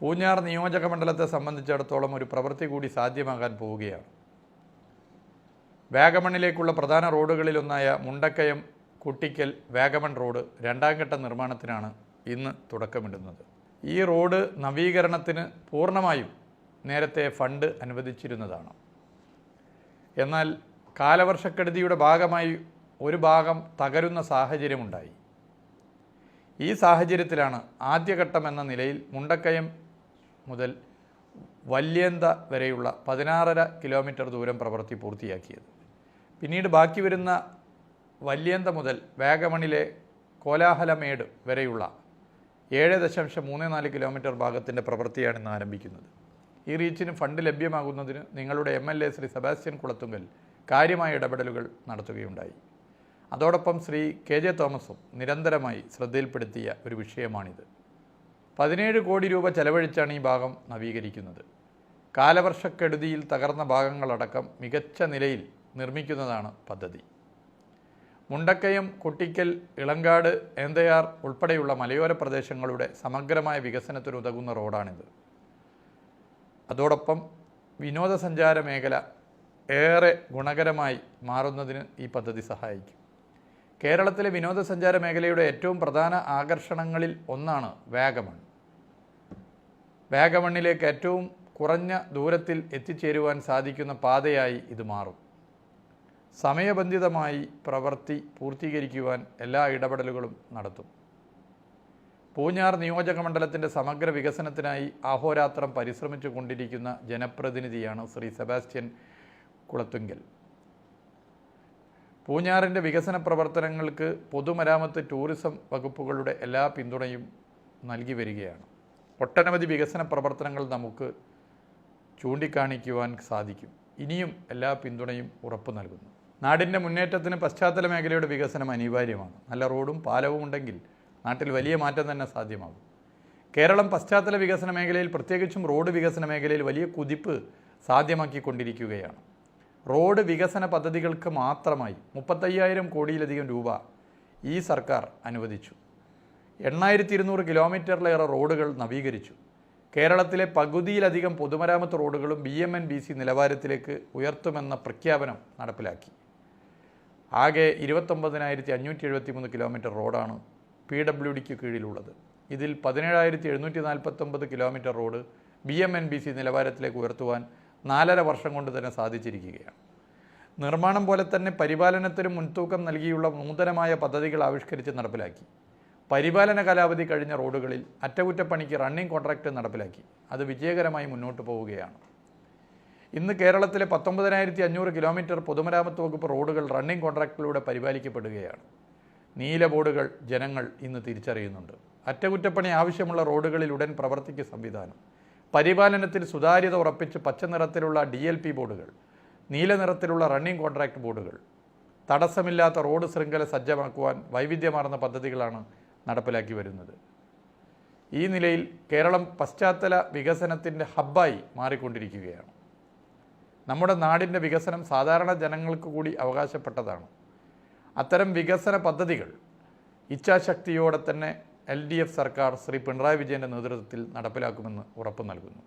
പൂഞ്ഞാർ നിയോജക മണ്ഡലത്തെ സംബന്ധിച്ചിടത്തോളം ഒരു പ്രവൃത്തി കൂടി സാധ്യമാകാൻ പോവുകയാണ്. വാഗമണിലേക്കുള്ള പ്രധാന റോഡുകളിലൊന്നായ മുണ്ടക്കയം കുട്ടിക്കൽ വേഗമൺ റോഡ് രണ്ടാം ഘട്ട നിർമ്മാണത്തിനാണ് ഇന്ന് തുടക്കമിടുന്നത്. ഈ റോഡ് നവീകരണത്തിന് പൂർണമായും നേരത്തെ ഫണ്ട് അനുവദിച്ചിരുന്നതാണ്. എന്നാൽ കാലവർഷക്കെടുതിയുടെ ഭാഗമായി ഒരു ഭാഗം തകരുന്ന സാഹചര്യമുണ്ടായി. ഈ സാഹചര്യത്തിലാണ് ആദ്യഘട്ടം എന്ന നിലയിൽ മുണ്ടക്കയം മുതൽ വല്യന്ത വരെയുള്ള പതിനാറര കിലോമീറ്റർ ദൂരം പ്രവൃത്തി പൂർത്തിയാക്കിയത്. പിന്നീട് ബാക്കി വരുന്ന വല്യന്ത മുതൽ വാഗമണിലെ കോലാഹലമേട് വരെയുള്ള ഏഴ് ദശാംശം മൂന്ന് നാല് കിലോമീറ്റർ ഭാഗത്തിന്റെ പ്രവൃത്തിയാണ് ഇന്ന് ആരംഭിക്കുന്നത്. ഈ റീച്ചിന് ഫണ്ട് ലഭ്യമാകുന്നതിന് നിങ്ങളുടെ M L A Shri Sebastian Kulathunkal കാര്യമായ ഇടപെടലുകൾ നടത്തുകയുണ്ടായി. അതോടൊപ്പം ശ്രീ കെ ജെ തോമസും നിരന്തരമായി ശ്രദ്ധയിൽപ്പെടുത്തിയ ഒരു വിഷയമാണിത്. പതിനേഴ് കോടി രൂപ ചെലവഴിച്ചാണ് ഈ ഭാഗം നവീകരിക്കുന്നത്. കാലവർഷക്കെടുതിയിൽ തകർന്ന ഭാഗങ്ങളടക്കം മികച്ച നിലയിൽ നിർമ്മിക്കുന്നതാണ് പദ്ധതി. മുണ്ടക്കയം കുട്ടിക്കൽ ഇളങ്കാട് ഏന്തയാർ ഉൾപ്പെടെയുള്ള മലയോര പ്രദേശങ്ങളുടെ സമഗ്രമായ വികസനത്തിന് ഉതകുന്ന റോഡാണിത്. അതോടൊപ്പം വിനോദസഞ്ചാര മേഖല ഏറെ ഗുണകരമായി മാറുന്നതിന് ഈ പദ്ധതി സഹായിക്കും. കേരളത്തിലെ വിനോദസഞ്ചാര മേഖലയുടെ ഏറ്റവും പ്രധാന ആകർഷണങ്ങളിൽ ഒന്നാണ് വാഗമൺ. വാഗമണ്ണിലേക്ക് ഏറ്റവും കുറഞ്ഞ ദൂരത്തിൽ എത്തിച്ചേരുവാൻ സാധിക്കുന്ന പാതയായി ഇത് മാറും. സമയബന്ധിതമായി പ്രവൃത്തി പൂർത്തീകരിക്കുവാൻ എല്ലാ ഇടപെടലുകളും നടത്തും. പൂഞ്ഞാർ നിയോജക മണ്ഡലത്തിന്റെ സമഗ്ര വികസനത്തിനായി അഹോരാത്രം പരിശ്രമിച്ചു കൊണ്ടിരിക്കുന്ന ജനപ്രതിനിധിയാണ് ശ്രീ സെബാസ്റ്റ്യൻ കുളത്തുങ്കൽ. പൂഞ്ഞാറിന്റെ വികസന പ്രവർത്തനങ്ങൾക്ക് പൊതുമരാമത്ത് ടൂറിസം വകുപ്പുകളുടെ എല്ലാ പിന്തുണയും നൽകി വരികയാണ്. ഒട്ടനവധി വികസന പ്രവർത്തനങ്ങൾ നമുക്ക് ചൂണ്ടിക്കാണിക്കുവാൻ സാധിക്കും. ഇനിയും എല്ലാ പിന്തുണയും ഉറപ്പ് നൽകുന്നു. നാടിന്റെ മുന്നേറ്റത്തിന് പശ്ചാത്തല മേഖലയുടെ വികസനം അനിവാര്യമാണ്. നല്ല റോഡും പാലവും ഉണ്ടെങ്കിൽ നാട്ടിൽ വലിയ മാറ്റം തന്നെ സാധ്യമാകും. കേരളം പശ്ചാത്തല വികസന മേഖലയിൽ പ്രത്യേകിച്ചും റോഡ് വികസന മേഖലയിൽ വലിയ കുതിപ്പ് സാധ്യമാക്കിക്കൊണ്ടിരിക്കുകയാണ്. റോഡ് വികസന പദ്ധതികൾക്ക് മാത്രമായി മുപ്പത്തയ്യായിരം കോടിയിലധികം രൂപ ഈ സർക്കാർ അനുവദിച്ചു. എണ്ണായിരത്തി ഇരുന്നൂറ് കിലോമീറ്ററിലേറെ റോഡുകൾ നവീകരിച്ചു. കേരളത്തിലെ പകുതിയിലധികം പൊതുമരാമത്ത് റോഡുകളും B M N B C നിലവാരത്തിലേക്ക് ഉയർത്തുമെന്ന പ്രഖ്യാപനം നടപ്പിലാക്കി. ആകെ ഇരുപത്തൊമ്പതിനായിരത്തി അഞ്ഞൂറ്റി എഴുപത്തി മൂന്ന് കിലോമീറ്റർ റോഡാണ് പി ഡബ്ല്യു ഡിക്ക് കീഴിലുള്ളത്. ഇതിൽ പതിനേഴായിരത്തി എഴുന്നൂറ്റി നാൽപ്പത്തൊമ്പത് kilometre road B M N B C നിലവാരത്തിലേക്ക് ഉയർത്തുവാൻ നാലര വർഷം കൊണ്ട് തന്നെ സാധിച്ചിരിക്കുകയാണ്. നിർമ്മാണം പോലെ തന്നെ പരിപാലനത്തിന് മുൻതൂക്കം നൽകിയുള്ള നൂതനമായ പദ്ധതികൾ ആവിഷ്കരിച്ച് നടപ്പിലാക്കി. പരിപാലന കാലാവധി കഴിഞ്ഞ റോഡുകളിൽ അറ്റകുറ്റപ്പണിക്ക് റണ്ണിംഗ് കോൺട്രാക്റ്റ് നടപ്പിലാക്കി. അത് വിജയകരമായി മുന്നോട്ട് പോവുകയാണ്. ഇന്ന് കേരളത്തിലെ പത്തൊമ്പതിനായിരത്തി അഞ്ഞൂറ് കിലോമീറ്റർ പൊതുമരാമത്ത് വകുപ്പ് റോഡുകൾ റണ്ണിംഗ് കോൺട്രാക്റ്റിലൂടെ പരിപാലിക്കപ്പെടുകയാണ്. നീല ബോർഡുകൾ ജനങ്ങൾ ഇന്ന് തിരിച്ചറിയുന്നുണ്ട്. അറ്റകുറ്റപ്പണി ആവശ്യമുള്ള റോഡുകളിൽ ഉടൻ പ്രവർത്തിക്ക് സംവിധാനം. പരിപാലനത്തിൽ സുതാര്യത ഉറപ്പിച്ച് പച്ച നിറത്തിലുള്ള ഡി എൽ പി ബോർഡുകൾ നീല നിറത്തിലുള്ള റണ്ണിംഗ് കോൺട്രാക്ട് ബോർഡുകൾ തടസ്സമില്ലാത്ത റോഡ് ശൃംഖല സജ്ജമാക്കുവാൻ വൈവിധ്യമാർന്ന പദ്ധതികളാണ് നടപ്പിലാക്കി വരുന്നത്. ഈ നിലയിൽ കേരളം പശ്ചാത്തല വികസനത്തിന്റെ ഹബ്ബായി മാറിക്കൊണ്ടിരിക്കുകയാണ്. നമ്മുടെ നാടിന്റെ വികസനം സാധാരണ ജനങ്ങൾക്ക് കൂടി അവകാശപ്പെട്ടതാണ്. അത്തരം വികസന പദ്ധതികൾ ഇച്ഛാശക്തിയോടെ തന്നെ എൽ ഡി എഫ് സർക്കാർ ശ്രീ പിണറായി വിജയന്റെ നേതൃത്വത്തിൽ നടപ്പിലാക്കുമെന്ന് ഉറപ്പു നൽകുന്നു.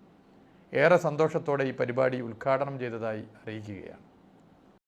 ഏറെ സന്തോഷത്തോടെ ഈ പരിപാടി ഉദ്ഘാടനം ചെയ്തതായി അറിയിക്കുകയാണ്.